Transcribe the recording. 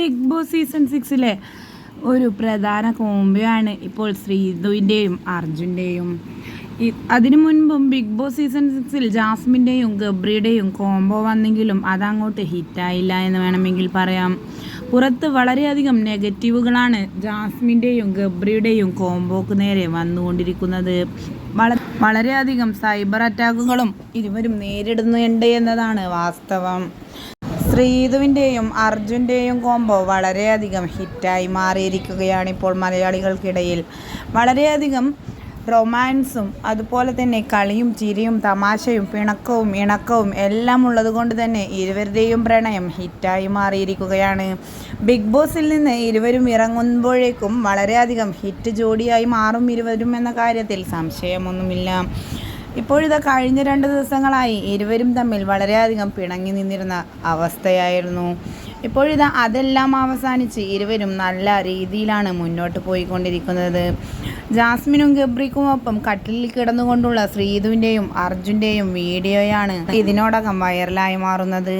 Big boss season സിക്സിലെ ഒരു പ്രധാന കോംബോയാണ് ഇപ്പോൾ ശ്രീധുവിന്റെയും അർജുന്റെയും. അതിനു മുൻപും ബിഗ് ബോസ് സീസൺ സിക്സിൽ ജാസ്മിന്റെയും ഗബ്രിയുടെയും കോംബോ വന്നെങ്കിലും അതങ്ങോട്ട് ഹിറ്റായില്ല എന്ന് വേണമെങ്കിൽ പറയാം. പുറത്ത് വളരെയധികം നെഗറ്റീവുകളാണ് ജാസ്മിന്റെയും ഗബ്രിയുടെയും കോംബോക്ക് നേരെ വന്നുകൊണ്ടിരിക്കുന്നത്. വള വളരെയധികം സൈബർ അറ്റാക്കുകളും ഇരുവരും നേരിടുന്നുണ്ട് എന്നതാണ് വാസ്തവം. ശ്രീധുവിന്റെയും അർജുന്റെയും കോംബോ വളരെയധികം ഹിറ്റായി മാറിയിരിക്കുകയാണ് ഇപ്പോൾ മലയാളികൾക്കിടയിൽ. വളരെയധികം റൊമാൻസും അതുപോലെ തന്നെ കളിയും ചിരിയും തമാശയും പിണക്കവും ഇണക്കവും എല്ലാം ഉള്ളതുകൊണ്ട് തന്നെ ഇരുവരുടെയും പ്രണയം ഹിറ്റായി മാറിയിരിക്കുകയാണ്. ബിഗ് ബോസിൽ നിന്ന് ഇരുവരും ഇറങ്ങുമ്പോഴേക്കും വളരെയധികം ഹിറ്റ് ജോഡിയായി മാറും ഇരുവരും എന്ന കാര്യത്തിൽ സംശയമൊന്നുമില്ല. ഇപ്പോഴിതാ കഴിഞ്ഞ രണ്ട് ദിവസങ്ങളായി ഇരുവരും തമ്മിൽ വളരെയധികം പിണങ്ങി നിന്നിരുന്ന അവസ്ഥയായിരുന്നു. ഇപ്പോഴിതാ അതെല്ലാം അവസാനിച്ച് ഇരുവരും നല്ല രീതിയിലാണ് മുന്നോട്ട് പോയിക്കൊണ്ടിരിക്കുന്നത്. ജാസ്മിനും ഗബ്രിക്കുമൊപ്പം കട്ടിലിൽ കിടന്നുകൊണ്ടുള്ള ശ്രീധുവിന്റെയും അർജുന്റെയും വീഡിയോയാണ് ഇതിനോടകം വൈറലായി മാറുന്നത്.